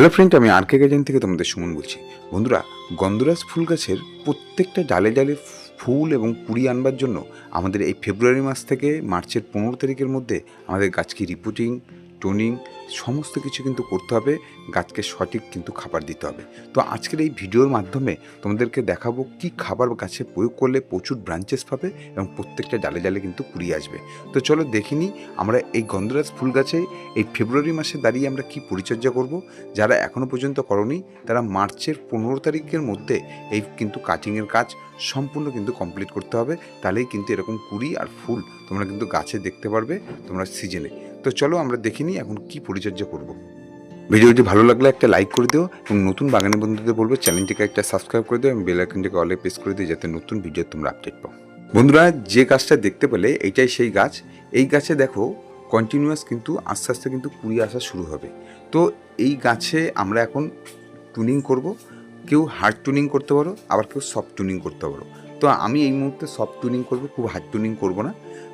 Hello friend আমি আর কে garden থেকে তোমাদের সুমন বলছি। বন্ধুরা, গন্ধরাজ ফুল গাছের প্রত্যেকটা ডালে ডালে ফুল এবং কুড়ি আনবার জন্য আমাদের এই ফেব্রুয়ারি মাস থেকে মার্চের পনেরো তারিখের মধ্যে আমাদের গাছকে রিপোর্টিং টোনিং সমস্ত কিছু কিন্তু করতে হবে, গাছকে সঠিক কিন্তু খাবার দিতে হবে। তো আজকের এই ভিডিওর মাধ্যমে তোমাদেরকে দেখাবো কি খাবার গাছে প্রয়োগ করলে প্রচুর ব্রাঞ্চেস পাবে এবং প্রত্যেকটা ডালে ডালে কিন্তু কুড়ি আসবে। তো চলো দেখিনি আমরা এই গন্ধরাজ ফুল গাছে এই ফেব্রুয়ারি মাসে দাঁড়িয়ে আমরা কি পরিচর্যা করব। যারা এখনও পর্যন্ত করনি, তারা মার্চের পনেরো তারিখের মধ্যে এই কিন্তু কাটিংয়ের কাজ সম্পূর্ণ কিন্তু কমপ্লিট করতে হবে। তাহলেই কিন্তু এরকম কুড়ি আর ফুল তোমরা কিন্তু গাছে দেখতে পারবে, তোমরা সিজনে তো চলো আমরা দেখিনি এখন কি পরিচর্যা করব। ভিডিওটি ভালো লাগলে একটা লাইক করে দিও এবং নতুন বাগানি বন্ধুদের বলব চ্যানেলটিকে একটা সাবস্ক্রাইব করে দিও এবং বেল আইকনটিকে অলে প্রেস করে দিও যাতে নতুন ভিডিও তোমরা আপডেট পাও। বন্ধুরা, যে গাছটা দেখতে পেলে এটাই সেই গাছ। এই গাছে দেখো কন্টিনিউয়াস কিন্তু আস্তে আস্তে কিন্তু কুড়ি আসা শুরু হবে। তো এই গাছে আমরা এখন টুনিং করব। কেউ হার্ড টুনিং করতে পারো, আবার কেউ সফট টুনিং করতে পারো। তো আমি এই মুহূর্তে সফট টুনিং করব, খুব হার্ড টুনিং করব না।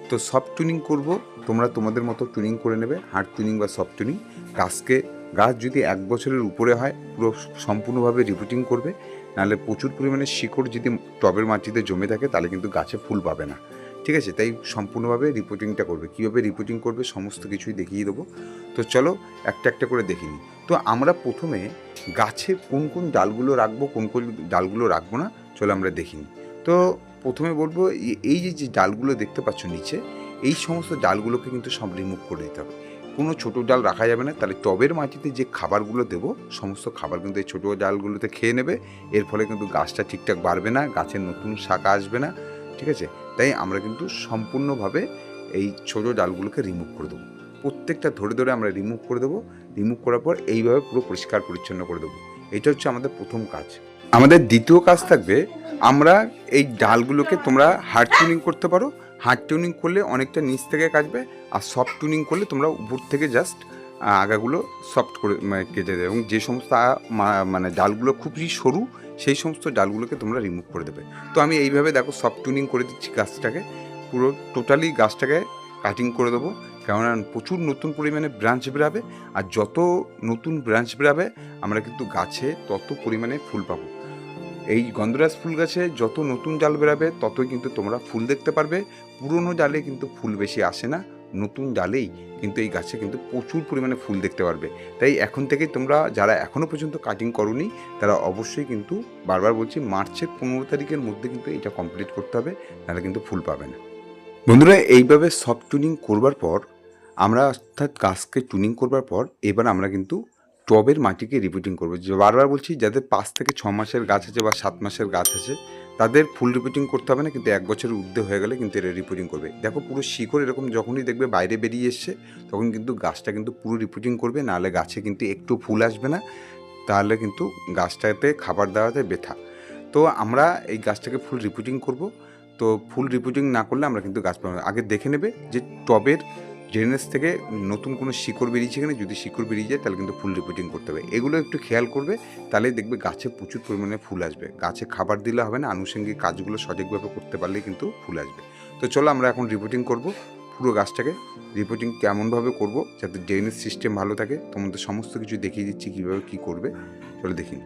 তো সফট টুনিং করব তোমরা তোমাদের মতো টুনিং করে নেবে হার্ড টুনিং বা সফট টুনিং গাছকে গাছ যদি এক বছরের উপরে হয়, পুরো সম্পূর্ণভাবে রিপোর্টিং করবে। নাহলে প্রচুর পরিমাণে শিকড় যদি টবের মাটিতে জমে থাকে, তাহলে কিন্তু গাছে ফুল পাবে না। ঠিক আছে? তাই সম্পূর্ণভাবে রিপোর্টিংটা করবে। কীভাবে রিপোর্টিং করবে, সমস্ত কিছুই দেখিয়ে দেবো। তো চলো, একটা একটা করে দেখে নিই। তো আমরা প্রথমে গাছে কোন কোন ডালগুলো রাখব, কোন কোন ডালগুলো রাখব না, চলো আমরা দেখি নিই। তো প্রথমে বলব এই- এই যে যে ডালগুলো দেখতে পাচ্ছ নিচে এই সমস্ত ডালগুলোকে কিন্তু সব রিমুভ করে দিতে হবে। কোনো ছোটো ডাল রাখা যাবে না, তাহলে টবের মাটিতে যে খাবারগুলো দেবো, সমস্ত খাবার কিন্তু এই ছোটো ডালগুলোতে খেয়ে নেবে। এর ফলে কিন্তু গাছটা ঠিকঠাক বাড়বে না, গাছের নতুন শাখা আসবে না, ঠিক আছে? তাই আমরা কিন্তু সম্পূর্ণভাবে এই ছোটো ডালগুলোকে রিমুভ করে দেবো। প্রত্যেকটা ধরে ধরে আমরা রিমুভ করে দেবো রিমুভ করার পর এইভাবে পুরো পরিষ্কার পরিচ্ছন্ন করে দেবো। এটা হচ্ছে আমাদের প্রথম কাজ। আমাদের দ্বিতীয় কাজ থাকবে, আমরা এই ডালগুলোকে তোমরা হার্ড করতে পারো হার্ড টুনিং করলে অনেকটা নিচ থেকে কাটবে আর সফট টুনিং করলে তোমরা উপর থেকে জাস্ট আগাগুলো সফট করে মানে কেটে দেবে এবং যে সমস্ত মানে ডালগুলো খুবই সরু, সেই সমস্ত ডালগুলোকে তোমরা রিমুভ করে দেবে। তো আমি এইভাবে দেখো সফট টুনিং করে দিচ্ছি গাছটাকে, পুরো টোটালি গাছটাকে কাটিং করে দেবো। কেননা প্রচুর নতুন পরিমাণে ব্রাঞ্চ বেরাবে, আর যত নতুন ব্রাঞ্চ বেরাবে, আমরা কিন্তু গাছে তত পরিমাণে ফুল পাবো। এই গন্ধরাজ ফুল গাছে যত নতুন জাল বেরাবে, ততই কিন্তু তোমরা ফুল দেখতে পারবে। পুরনো জালে কিন্তু ফুল বেশি আসে না, নতুন ডালেই কিন্তু এই গাছে কিন্তু প্রচুর পরিমাণে ফুল দেখতে পারবে। তাই এখন থেকেই তোমরা যারা এখনও পর্যন্ত কাটিং করনি, তারা অবশ্যই কিন্তু বারবার বলছি, মার্চের পনেরো তারিখের মধ্যে কিন্তু এটা কমপ্লিট করতে হবে, নাহলে কিন্তু ফুল পাবে না। বন্ধুরা, এইভাবে সফট টুনিং করবার পর, আমরা অর্থাৎ গাছকে টুনিং করবার পর, এবার আমরা কিন্তু টবের মাটিকে রিপিটিং করব। যে বারবার বলছি, যাদের পাঁচ থেকে ছ মাসের গাছ আছে বা সাত মাসের গাছ আছে, তাদের ফুল রিপিটিং করতে হবে না, কিন্তু এক বছরের ঊর্ধ্বে হয়ে গেলে কিন্তু এরা রিপিটিং করবে। দেখো, পুরো শিকড় এরকম যখনই দেখবে বাইরে বেরিয়ে এসছে, তখন কিন্তু গাছটা কিন্তু পুরো রিপিটিং করবে, নাহলে গাছে কিন্তু একটু ফুল আসবে না, তাহলে কিন্তু গাছটাতে খাবার দেওয়াতে ব্যথা। তো আমরা এই গাছটাকে ফুল রিপিটিং করব। তো ফুল রিপিটিং না করলে আমরা কিন্তু গাছ পাবো আগে দেখে নেবে যে টবের ড্রেনেজ থেকে নতুন কোনো শিকড় বেরিয়েছে কিনা, যদি শিকড় বেরিয়ে যায়, তাহলে কিন্তু ফুল রিপিটিং করতে হবে। এগুলো একটু খেয়াল করবে, তাহলে দেখবে গাছে প্রচুর পরিমাণে ফুল আসবে। গাছে খাবার দিলে হবে না, আনুষঙ্গিক কাজগুলো সঠিকভাবে করতে পারলেই কিন্তু ফুল আসবে। তো চলো আমরা এখন রিপোর্টিং করব, পুরো গাছটাকে রিপোর্টিং কেমনভাবে করব, যাতে ড্রেনেজ সিস্টেম ভালো থাকে। তোমাদের সমস্ত কিছু দেখিয়ে দিচ্ছি কীভাবে কী করবে। চলো দেখি।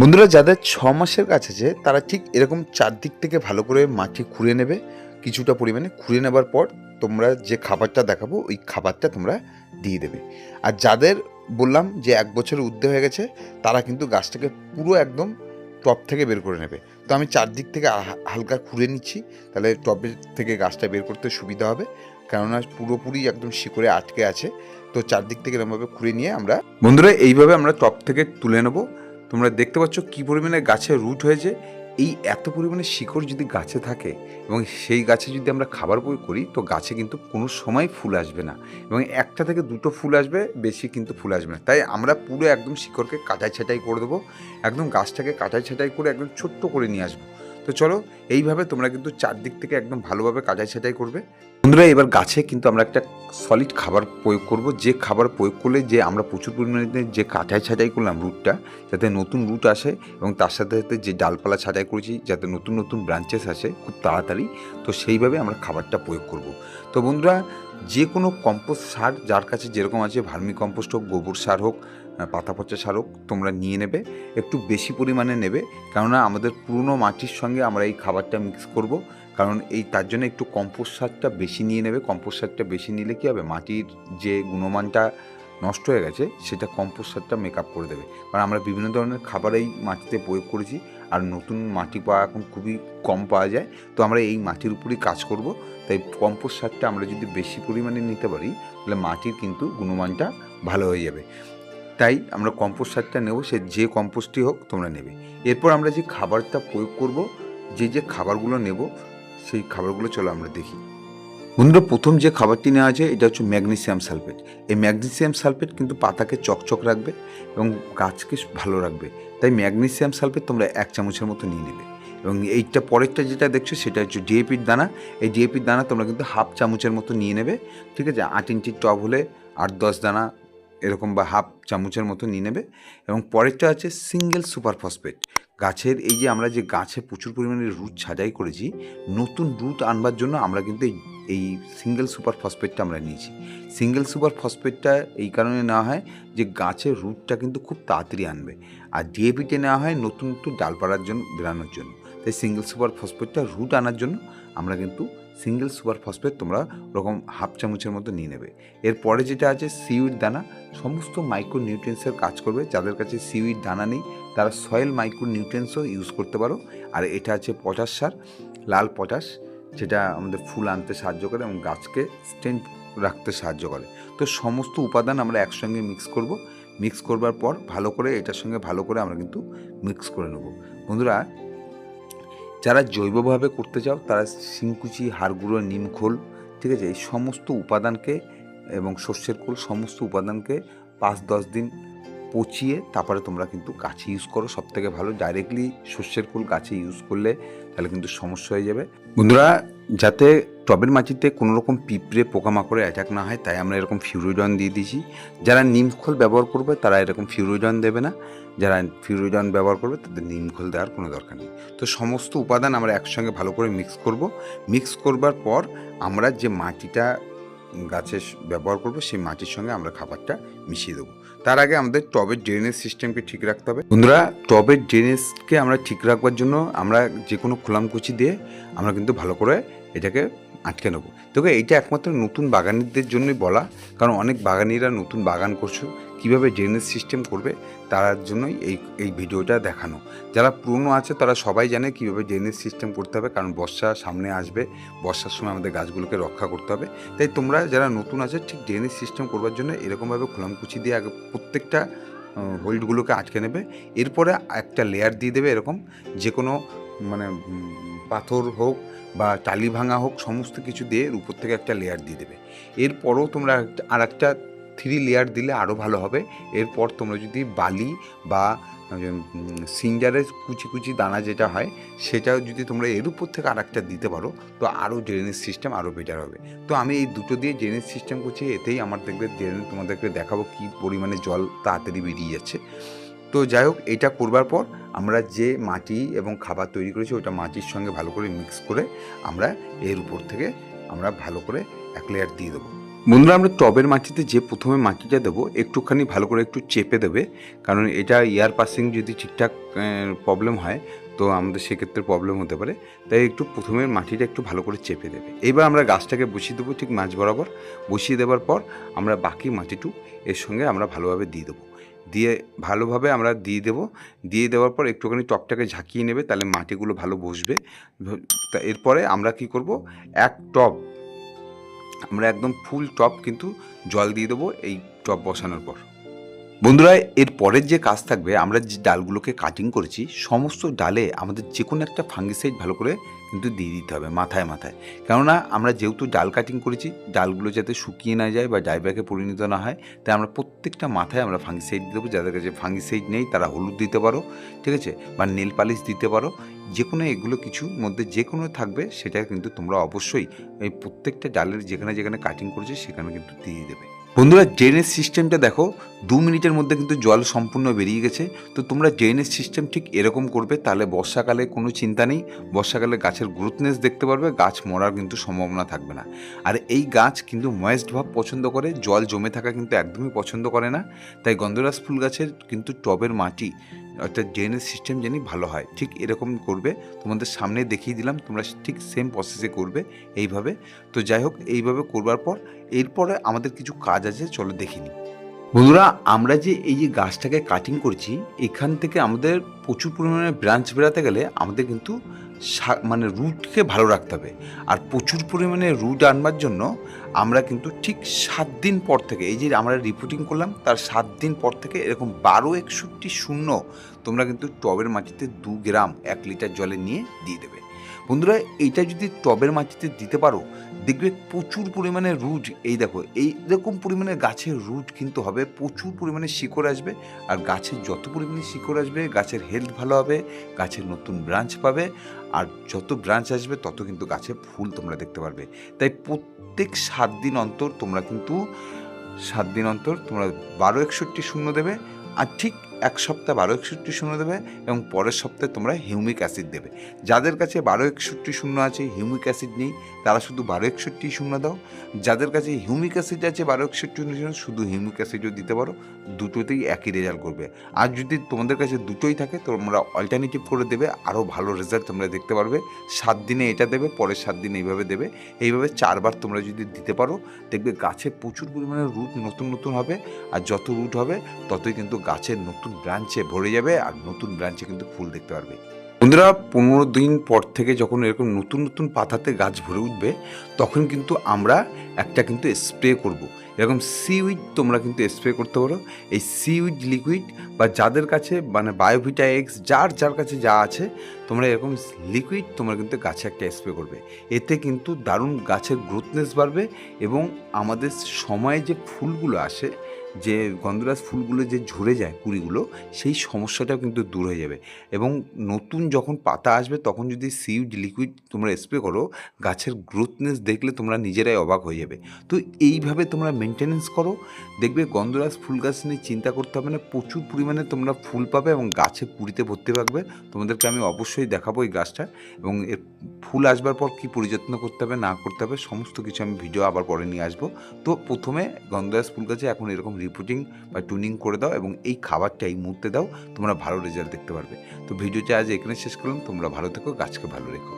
বন্ধুরা, যাদের ছ মাসের গাছ আছে, তারা ঠিক এরকম চারদিক থেকে ভালো করে মাটি খুঁড়ে নেবে, কিছুটা পরিমাণে খুঁড়ে নেবার পর তোমরা যে খাবারটা দেখাবো, ওই খাবারটা তোমরা দিয়ে দেবে। আর যাদের বললাম যে এক বছর ঊর্ধ্বে হয়ে গেছে, তারা কিন্তু গাছটাকে পুরো একদম টপ থেকে বের করে নেবে। তো আমি চারদিক থেকে হালকা খুঁড়ে নিচ্ছি, তাহলে টপের থেকে গাছটা বের করতে সুবিধা হবে। কেননা পুরোপুরি একদম শিকড়ে আটকে আছে, তো চারদিক থেকে এরকমভাবে খুঁড়ে নিয়ে আমরা বন্ধুরা, এইভাবে আমরা টপ থেকে তুলে নেব। তোমরা দেখতে পাচ্ছ কী পরিমাণে গাছে রুট হয়েছে এই এত পরিমাণে শিকড় যদি গাছে থাকে এবং সেই গাছে যদি আমরা খাবার প্রয়োগ করি, তো গাছে কিন্তু কোনো সময় ফুল আসবে না। এবং একটা থেকে দুটো ফুল আসবে, বেশি কিন্তু ফুল আসবে না। তাই আমরা পুরো একদম শিকড়কে কাটাই ছাটাই করে দেবো। একদম গাছটাকে কাটাই ছাটাই করে একদম ছোট্ট করে নিয়ে আসব। তো চলো, এইভাবে তোমরা কিন্তু চারদিক থেকে একদম ভালোভাবে কাটাই ছাটাই করবে। বন্ধুরা, এবার গাছে কিন্তু আমরা একটা সলিড খাবার প্রয়োগ করব। যে খাবার প্রয়োগ করলে যে আমরা প্রচুর পরিমাণে যে কাটাই ছাটাই করলাম রুটটা যাতে নতুন রুট আসে এবং তার সাথে সাথে যে ডালপালা ছাঁটাই করেছি, যাতে নতুন নতুন ব্রাঞ্চেস আসে খুব তাড়াতাড়ি, তো সেইভাবে আমরা খাবারটা প্রয়োগ করব। তো বন্ধুরা, যে কোনো কম্পোস্ট সার যার কাছে যেরকম আছে ভার্মি কম্পোস্ট হোক, গোবর সার হোক পাতা পচা সার হোক, তোমরা নিয়ে নেবে, একটু বেশি পরিমাণে নেবে। কেননা আমাদের পুরনো মাটির সঙ্গে আমরা এই খাবারটা মিক্স করব। কারণ এই তার জন্য একটু কম্পোস্ট সারটা বেশি নিয়ে নেবে। কম্পোস্ট সারটা বেশি নিলে কী হবে? মাটির যে গুণমানটা নষ্ট হয়ে গেছে, সেটা কম্পোস্ট সারটা মেক আপ করে দেবে। কারণ আমরা বিভিন্ন ধরনের খাবার এই মাটিতে প্রয়োগ করেছি আর নতুন মাটি পাওয়া এখন খুবই কম পাওয়া যায়। তো আমরা এই মাটির উপরেই কাজ করব। তাই কম্পোস্ট সারটা আমরা যদি বেশি পরিমাণে নিতে পারি, তাহলে মাটির কিন্তু গুণমানটা ভালো হয়ে যাবে। তাই আমরা কম্পোস্ট সারটা নেব, সে যে কম্পোস্টই হোক তোমরা নেবে। এরপর আমরা যে খাবারটা প্রয়োগ করব, যে যে খাবারগুলো নেব সেই খাবারগুলো চলো আমরা দেখি। বন্ধুরা, প্রথম যে খাবারটি নেওয়া আছে এটা হচ্ছে ম্যাগনেসিয়াম সালফেট। এই ম্যাগনেসিয়াম সালফেট কিন্তু পাতাকে চকচক রাখবে এবং গাছকে ভালো রাখবে। তাই ম্যাগনেসিয়াম সালফেট তোমরা এক চামচের মতো নিয়ে নেবে। এবং এইটা পরেরটা যেটা দেখছ, সেটা হচ্ছে ডিএপির দানা। এই ডিএপির দানা তোমরা কিন্তু হাফ চামচের মতো নিয়ে নেবে। ঠিক আছে? আট ইঞ্চির টব হলে আট দশ দানা এরকম বা হাফ চামচের মতো নিয়ে নেবে। এবং পরেরটা আছে সিঙ্গেল সুপার ফসফেট গাছের এই যে আমরা যে গাছে প্রচুর পরিমাণে রুট ছাঁটাই করেছি, নতুন রুট আনবার জন্য আমরা কিন্তু এই এই সিঙ্গেল সুপার ফসফেটটা আমরা নিয়েছি। সিঙ্গেল সুপার ফসফেটটা এই কারণে নেওয়া হয় যে গাছের রুটটা কিন্তু খুব তাড়াতাড়ি আনবে। আর ডিএপিতে নেওয়া হয় নতুন নতুন ডালপাড়ার জন্য বেরানোর জন্য। তাই সিঙ্গেল সুপার ফসফেটটা রুট আনার জন্য আমরা কিন্তু সিঙ্গেল সুপার ফসফেট তোমরা ওরকম হাফ চামচের মতো নিয়ে নেবে। এরপরে যেটা আছে সিউইড দানা, সমস্ত মাইক্রো নিউট্রিয়েন্টসের কাজ করবে। যাদের কাছে সিউইড দানা নেই, তারা সয়েল মাইক্রো নিউট্রিয়েন্টসও ইউজ করতে পারো। আর এটা আছে পটাশ সার, লাল পটাশ, যেটা আমাদের ফুল আনতে সাহায্য করে এবং গাছকে স্ট্রেন্থ রাখতে সাহায্য করে। তো সমস্ত উপাদান আমরা একসঙ্গে মিক্স করব। মিক্স করবার পর ভালো করে এটার সঙ্গে ভালো করে আমরা কিন্তু মিক্স করে নেব। বন্ধুরা যারা জৈবভাবে করতে চাও, তারা শিংকুচি, হাড়গুঁড়ো নিমখোল ঠিক আছে? এই সমস্ত উপাদানকে এবং শস্যের খোল সমস্ত উপাদানকে পাঁচ দশ দিন পচিয়ে তারপরে তোমরা কিন্তু গাছে ইউজ করো। সব থেকে ভালো ডাইরেক্টলি শস্যের খোল গাছে ইউজ করলে তাহলে কিন্তু সমস্যা হয়ে যাবে। বন্ধুরা, যাতে টবের মাটিতে কোনো রকম পিঁপড়ে, পোকামাকড়ে অ্যাটাক না হয়, তাই আমরা এরকম ফিউরোজন দিয়ে দিয়েছি। যারা নিমখোল ব্যবহার করবে, তারা এরকম ফিউরোজন দেবে না। যারা ফিউরোজন ব্যবহার করবে, তাদের নিমখোল দেওয়ার কোনো দরকার নেই। তো সমস্ত উপাদান আমরা একসঙ্গে ভালো করে মিক্স করব। মিক্স করবার পর আমরা যে মাটিটা গাছে ব্যবহার করব, সেই মাটির সঙ্গে আমরা খাবারটা মিশিয়ে দেবো। তার আগে আমাদের টবের ড্রেনেজ সিস্টেমকে ঠিক রাখতে হবে। বন্ধুরা, টবের ড্রেনেজকে আমরা ঠিক রাখবার জন্য আমরা যে কোনো খোলামকুচি দিয়ে আমরা কিন্তু ভালো করে এটাকে আটকে নেব। তোকে এইটা একমাত্র নতুন বাগানিদের জন্যই বলা, কারণ অনেক বাগানিরা নতুন বাগান করছ কীভাবে ড্রেনেজ সিস্টেম করবে, তার জন্যই এই এই ভিডিওটা দেখানো। যারা পুরনো আছে, তারা সবাই জানে কীভাবে ড্রেনেজ সিস্টেম করতে হবে, কারণ বর্ষা সামনে আসবে, বর্ষার সময় আমাদের গাছগুলোকে রক্ষা করতে হবে। তাই তোমরা যারা নতুন আছে, ঠিক ড্রেনেজ সিস্টেম করবার জন্য এরকমভাবে খোলামকুচি দিয়ে আগে প্রত্যেকটা হোল্ডগুলোকে আটকে নেবে। এরপরে একটা লেয়ার দিয়ে দেবে এরকম যে কোনো মানে পাথর হোক বা টালি ভাঙা হোক, সমস্ত কিছু দিয়ে উপর থেকে একটা লেয়ার দিয়ে দেবে। এরপরও তোমরা আর একটা থ্রি লেয়ার দিলে আরও ভালো হবে। এরপর তোমরা যদি বালি বা সিঞ্জারের কুচি কুচি দানা যেটা হয়, সেটাও যদি তোমরা এর উপর থেকে আর একটা দিতে পারো, তো আরও ড্রেনেজ সিস্টেম আরও বেটার হবে। তো আমি এই দুটো দিয়ে ড্রেনেজ সিস্টেম করছি, এতেই আমার দেখবে ড্রেনেজ তোমাদেরকে দেখাবো কী পরিমাণে জল তাড়াতাড়ি বেরিয়ে যাচ্ছে। তো যাই হোক, এটা করবার পর আমরা যে মাটি এবং খাবার তৈরি করেছি, ওটা মাটির সঙ্গে ভালো করে মিক্স করে আমরা এর উপর থেকে আমরা ভালো করে এক লেয়ার দিয়ে দেবো। বন্ধুরা, আমরা টবের মাটিতে যে প্রথমে মাটিটা দেবো, একটুখানি ভালো করে একটু চেপে দেবে। কারণ এটা এয়ার পাসিং যদি ঠিকঠাক প্রবলেম হয়, তো আমাদের সেক্ষেত্রে প্রবলেম হতে পারে। তাই একটু প্রথমে মাটিটা একটু ভালো করে চেপে দেবে। এবার আমরা গাছটাকে বসিয়ে দেবো ঠিক মাঝ বরাবর। বসিয়ে দেওয়ার পর আমরা বাকি মাটিটু এর সঙ্গে আমরা ভালোভাবে দিয়ে দেবো। দিয়ে ভালোভাবে আমরা দিয়ে দেবো। দিয়ে দেওয়ার পর একটুখানি টপটাকে ঝাঁকিয়ে নেবে, তাহলে মাটিগুলো ভালো বসবে। এরপরে আমরা কি করব? এক টব আমরা একদম ফুল টপ কিন্তু জল দিয়ে দেবো এই টপ বসানোর পর। বন্ধুরা, এর পরের যে কাজ থাকবে, আমরা যে ডালগুলোকে কাটিং করেছি, সমস্ত ডালে আমাদের যে কোনো একটা ফাঙ্গিসাইড ভালো করে কিন্তু দিয়ে দিতে হবে মাথায় মাথায়। কেননা, আমরা যেহেতু ডাল কাটিং করেছি, ডালগুলো যাতে শুকিয়ে না যায় বা ডাইব্যাকে পরিণত না হয়, তাই আমরা প্রত্যেকটা মাথায় আমরা ফাঙ্গিসাইড দেবো। যাদের কাছে ফাঙ্গিসাইড নেই, তারা হলুদ দিতে পারো, ঠিক আছে? বা নেল পালিশ দিতে পারো। যে কোনো এগুলো কিছুর মধ্যে যে কোনো থাকবে, সেটা কিন্তু তোমরা অবশ্যই এই প্রত্যেকটা ডালের যেখানে যেখানে কাটিং করেছে, সেখানে কিন্তু দিয়ে দেবে। বন্ধুরা ড্রেনেজ সিস্টেমটা দেখো, দু মিনিটের মধ্যে কিন্তু জল সম্পূর্ণ বেরিয়ে গেছে। তো তোমরা ড্রেনেজ সিস্টেম ঠিক এরকম করবে, তাহলে বর্ষাকালে কোনো চিন্তা নেই। বর্ষাকালে গাছের গ্রোথনেস দেখতে পারবে, গাছ মরার কিন্তু সম্ভাবনা থাকবে না। আর এই গাছ কিন্তু ময়েস্ট ভাব পছন্দ করে, জল জমে থাকা কিন্তু একদমই পছন্দ করে না। তাই গন্ধরাজ ফুল গাছের কিন্তু টবের মাটি, অর্থাৎ ড্রেনেজ সিস্টেম জানি ভালো হয়। ঠিক এরকম করবে, তোমাদের সামনে দেখিয়ে দিলাম, তোমরা ঠিক সেম প্রসেসে করবে, এইভাবে। তো যাই হোক, এইভাবে করবার পর এরপরে আমাদের কিছু কাজ আছে, চলো দেখিনি বন্ধুরা, আমরা যে এই যে গাছটাকে কাটিং করছি, এখান থেকে আমাদের প্রচুর পরিমাণে ব্রাঞ্চ বেরাতে গেলে আমাদের কিন্তু মানে রুটকে ভালো রাখতে হবে। আর প্রচুর পরিমাণে রুট আনবার জন্য আমরা কিন্তু ঠিক সাত দিন পর থেকে, এই যে আমরা রিপোর্টিং করলাম, তার সাত দিন পর থেকে এরকম বারো একষট্টি শূন্য তোমরা কিন্তু টবের মাটিতে দু গ্রাম এক লিটার জলে নিয়ে দিয়ে দেবে। বন্ধুরা, এইটা যদি টবের মাটিতে দিতে পারো, দেখবে প্রচুর পরিমাণে রুট। এই দেখো এইরকম পরিমাণে গাছের রুট কিন্তু হবে, প্রচুর পরিমাণে শিকড় আসবে, আর গাছের যত পরিমাণে শিকড় আসবে, গাছের হেলথ ভালো হবে, গাছের নতুন ব্রাঞ্চ পাবে, আর যত ব্রাঞ্চ আসবে, তত কিন্তু গাছে ফুল তোমরা দেখতে পারবে। তাই প্রত্যেক সাত দিন অন্তর তোমরা কিন্তু, সাত দিন অন্তর তোমরা বারো একষট্টি শূন্য দেবে, আর ঠিক এক সপ্তাহ বারো একষট্টি শূন্য দেবে এবং পরের সপ্তাহে তোমরা হিউমিক অ্যাসিড দেবে। যাদের কাছে বারো একষট্টি শূন্য আছে, হিউমিক অ্যাসিড নেই, তারা শুধু বারো একষট্টি শূন্য দাও। যাদের কাছে হিউমিক অ্যাসিড আছে, বারো একষট্টি শূন্য শুধু হিউমিক অ্যাসিডও দিতে পারো। দুটোতেই একই রেজাল্ট করবে। আর যদি তোমাদের কাছে দুটোই থাকে, তোমরা অল্টারনেটিভ করে দেবে, আরও ভালো রেজাল্ট তোমরা দেখতে পারবে। সাত দিনে এটা দেবে, পরের সাত দিনে এইভাবে দেবে। এইভাবে চারবার তোমরা যদি দিতে পারো, দেখবে গাছে প্রচুর পরিমাণে রুট নতুন নতুন হবে। আর যত রুট হবে, ততই কিন্তু গাছের নতুন ব্রাঞ্চে ভরে যাবে আর নতুন ব্রাঞ্চে কিন্তু ফুল দেখতে পারবে। বন্ধুরা, পনেরো দিন পর থেকে যখন এরকম নতুন নতুন পাতাতে গাছ ভরে উঠবে, তখন কিন্তু আমরা একটা কিন্তু স্প্রে করব। এরকম সিউইড তোমরা কিন্তু স্প্রে করতে পারো। এই সিউইড লিকুইড বা যাদের কাছে মানে বায়োভিটা এক্স যার যার কাছে যা আছে, তোমরা এরকম লিকুইড তোমরা কিন্তু গাছে একটা স্প্রে করবে। এতে কিন্তু দারুণ গাছের গ্রোথনেস বাড়বে এবং আমাদের সময়ে যে ফুলগুলো আসে যে গন্ধরাজ ফুলগুলো যে ঝরে যায় কুড়িগুলো, সেই সমস্যাটাও কিন্তু দূর হয়ে যাবে। এবং নতুন যখন পাতা আসবে, তখন যদি সিউড লিকুইড তোমরা স্প্রে করো, গাছের গ্রোথনেস দেখলে তোমরা নিজেরাই অবাক হয়ে যাবে। তো এইভাবে তোমরা মেনটেনেন্স করো। দেখবে গন্ধরাজ ফুল গাছ নিয়ে চিন্তা করতে হবে না, প্রচুর পরিমাণে তোমরা ফুল পাবে এবং গাছে কুড়িতে ভর্তি থাকবে। তোমাদেরকে আমি অবশ্যই দেখাবো এই গাছটা এবং এর ফুল আসবার পর কী পরিযত্ন করতে হবে, না করতে হবে, সমস্ত কিছু আমি ভিডিও আবার পরে নিয়ে আসব। তো প্রথমে গন্ধরাজ ফুল গাছে এখন এরকম রিপোর্টিং বা টুনিং করে দাও এবং এই খাবারটা এই মুহূর্তে দাও, তোমরা ভালো রেজাল্ট দেখতে পারবে। তো ভিডিওটা আজ এখানে শেষ করলাম, তোমরা ভালো থেকো, গাছকে ভালো রেখো।